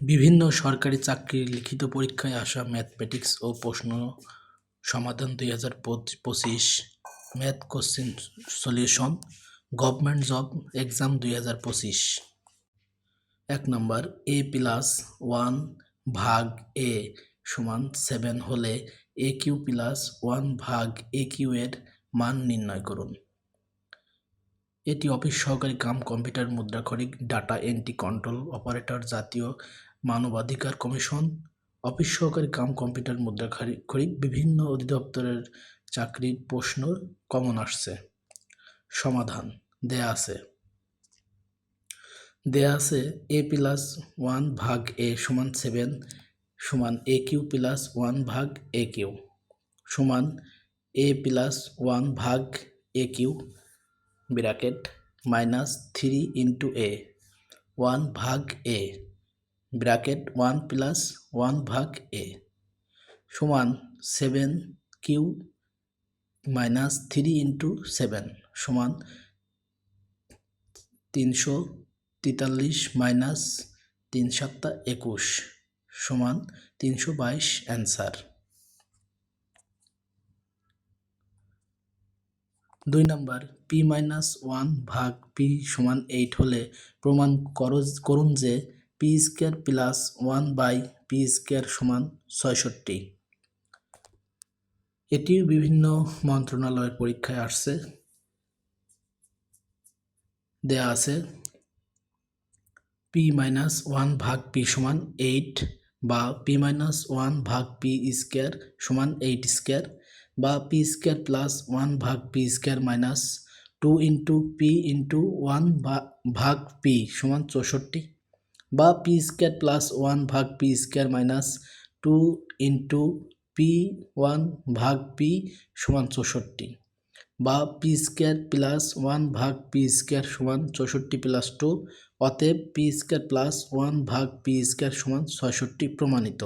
বিভিন্ন সরকারি চাকরির লিখিত পরীক্ষায় আসা ম্যাথমেটিক্স ও প্রশ্ন সমাধান দুই হাজার পঁচিশ math question solution, government job exam দুই হাজার পঁচিশ। এক নম্বর, এ প্লাস ওয়ান ভাগ এ সমান সেভেন হলে এ কিউ প্লাস ওয়ান ভাগ এ কিউ এর মান নির্ণয় করুন। এটি অফিস সহকারী কাম কম্পিউটার মুদ্রাক্ষরিক, ডাটা এন্ট্রি কন্ট্রোল অপারেটর জাতীয় মানবাধিকার কমিশন, অফিস সহকারী কাম কম্পিউটার মুদ্রাক্ষরিক বিভিন্ন অধিদপ্তরের চাকরির প্রশ্ন কমন আসছে। সমাধান, দেয়া আছে। দেয়া আছে এ প্লাস ওয়ান ভাগ এ সমান সেভেন সমান এ কিউ প্লাস ওয়ান ভাগ এ কিউ সমান এ প্লাস ওয়ান ভাগ A cube bracket minus three into A, one ভাগ A. Bracket one plus one ভাগ এ সমান seven cube minus three into seven সমান তিনশো তেতাল্লিশ মাইনাস তিন সাতটা একুশ সমান তিনশো বাইশ অ্যান্সার। দুই নাম্বার, পি মাইনাস ওয়ান ভাগ পি সমান এইট হলে প্রমাণ করুন যে P square plus one by P square সমান ছয়ষট্টি। এটিও বিভিন্ন মন্ত্রণালয়ের পরীক্ষায় আসছে। দেয়া আছে পি মাইনাস ওয়ান ভাগ পি সমান এইট বা পি মাইনাস ওয়ান ভাগ পি স্কোয়ার সমান এইট স্কোয়ার বা পি স্কোয়ার প্লাস ওয়ান ভাগ P square minus two into P into one ভাগ পি সমান চৌষট্টি। বা পি স্কোয়ার প্লাস ওয়ান ভাগ P square minus two into P one ভাগ পি সমান চৌষট্টি বা পি স্কোয়ার প্লাস ওয়ান ভাগ পি স্কোয়ার সমান চৌষট্টি প্লাস টু অতএব পি স্কোয়ার প্লাস ওয়ান ভাগ পি স্কোয়ার সমান ছয়ষট্টি প্রমাণিত।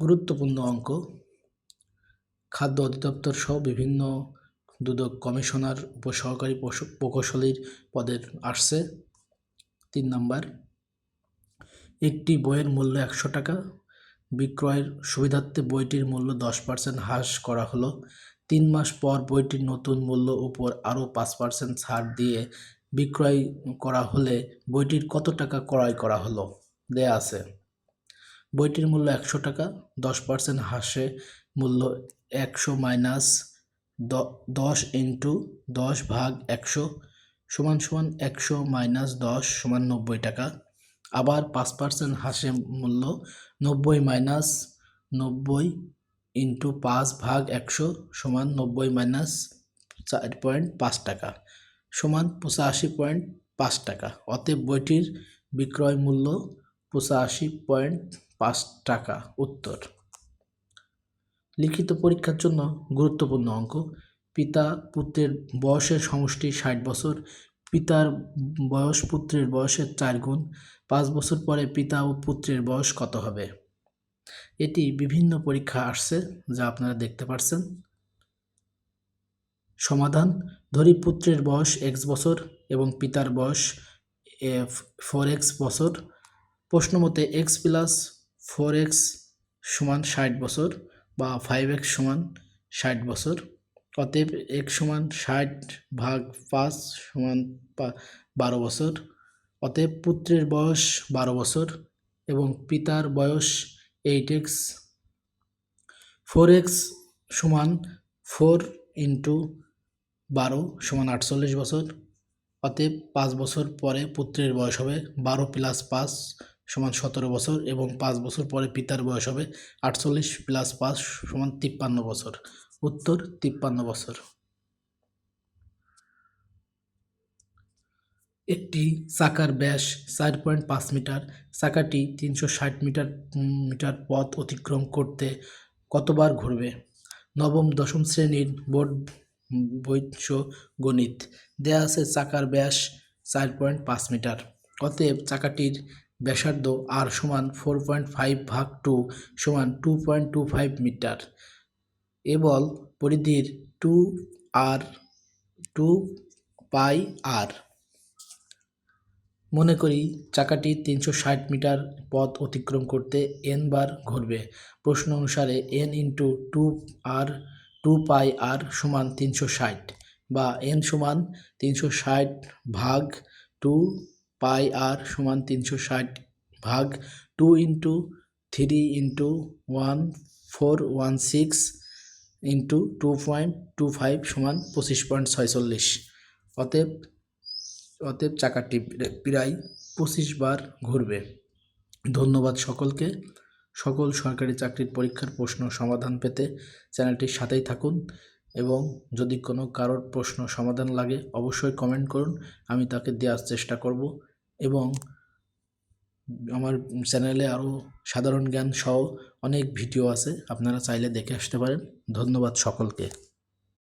গুরুত্বপূর্ণ অঙ্ক। খাদ্য অধিদপ্তর সহ বিভিন্ন দুদক কমিশনার, উপসহকারী প্রকৌশলীর পদের আসছে। তিন নাম্বার, একটি বইয়ের মূল্য একশো টাকা, বিক্রয়ের সুবিধার্থে বইটির মূল্য দশ পার্সেন্ট হ্রাস করা হলো। তিন মাস পর বইটির নতুন মূল্য উপর আরও পাঁচ পার্সেন্ট ছাড় দিয়ে বিক্রয় করা হলে বইটির কত টাকা ক্রয় করা হলো, দেয়া আছে। বইটির মূল্য একশো টাকা, দশ পার্সেন্ট হ্রাসে মূল্য একশো মাইনাস দশ ইন্টু দশ ভাগ একশো সমান সমান একশো মাইনাস দশ সমান নব্বই টাকা। আবার পাঁচ পার্সেন্ট হ্রাসে মূল্য নব্বই মাইনাস নব্বই ইন্টু পাঁচ ভাগ একশো সমান নব্বই মাইনাস চার পয়েন্ট পাঁচ টাকা সমান পঁচাশি পয়েন্ট পাঁচ টাকা। অতএব বইটির বিক্রয় মূল্য পঁচাশি পয়েন্ট পাঁচ টাকা উত্তর। লিখিত পরীক্ষার জন্য গুরুত্বপূর্ণ অঙ্ক। পিতা পুত্রের বয়সের সমষ্টি ষাট বছর, পিতার বয়স পুত্রের বয়সের চার গুণ, পাঁচ বছর পরে পিতা ও পুত্রের বয়স কত হবে? এটি বিভিন্ন পরীক্ষা আসছে, যা আপনারা দেখতে পাচ্ছেন সমাধান, ধরি পুত্রের বয়স এক্স বছর এবং পিতার বয়স ফোর এক্স বছর। প্রশ্ন মতে এক্স প্লাস ফোর এক্স সমান ষাট বছর। বা ফাইভ এক্স সমান ষাট বছর। অতএব এক্স সমান ষাট ভাগ পাঁচ সমান বারো বছর। অতএব পুত্রের বয়স বারো বছর এবং পিতার বয়স এইট এক্স ফোর এক্স সমান ফোর ইন্টু বারো সমান আটচল্লিশ বছর। অতএব পাঁচ বছর পরে পুত্রের বয়স হবে বারো প্লাস পাঁচ সমান সতেরো বছর এবং পাঁচ বছর পরে পিতার বয়স হবে আটচল্লিশ প্লাস পাঁচ সমান তিপ্পান্ন বছর। উত্তর, তিপ্পান্ন বছর। একটি চাকার ব্যাস চার পয়েন্ট পাঁচ মিটার। চাকাটি তিনশো ষাট মিটার মিটার পথ অতিক্রম করতে কতবার ঘুরবে? নবম, দশম শ্রেণির বোর্ড বৈশ্য গণিত। দেয়া আছে চাকার ব্যাস চার পয়েন্ট পাঁচ মিটার। অতএব চাকাটির ব্যাসার্ধ আর সমান ফোর পয়েন্ট ফাইভ ভাগ টু সমান two point two five metre. Able পরিধির two R two pi R মনে করি চাকাটি তিনশো ষাট মিটার পথ অতিক্রম করতে এন বার ঘুরবে। প্রশ্ন অনুসারে N into two R two pi R সমান তিনশো ষাট বা এন সমান তিনশো ষাট ভাগ টু পাই আর সমান তিনশো ষাট ভাগ two into three into one four one six into two point two five সমান পঁচিশ পয়েন্ট ছয়চল্লিশ। অতএব অতএব চাকাটি প্রা- প্রায় পঁচিশ বার ঘুরবে। ধন্যবাদ সকলকে। সকল সরকারি চাকরির পরীক্ষার প্রশ্ন সমাধান পেতে চ্যানেলটির সাথেই থাকুন। এবং যদি কোনো কারোর প্রশ্ন সমাধান লাগে, অবশ্যই কমেন্ট করুন, আমি তাকে দেওয়ার চেষ্টা করব এবং আমার চ্যানেলে আরও সাধারণ জ্ঞান সহ অনেক ভিডিও আছে, আপনারা চাইলে দেখে আসতে পারেন। ধন্যবাদ সকলকে।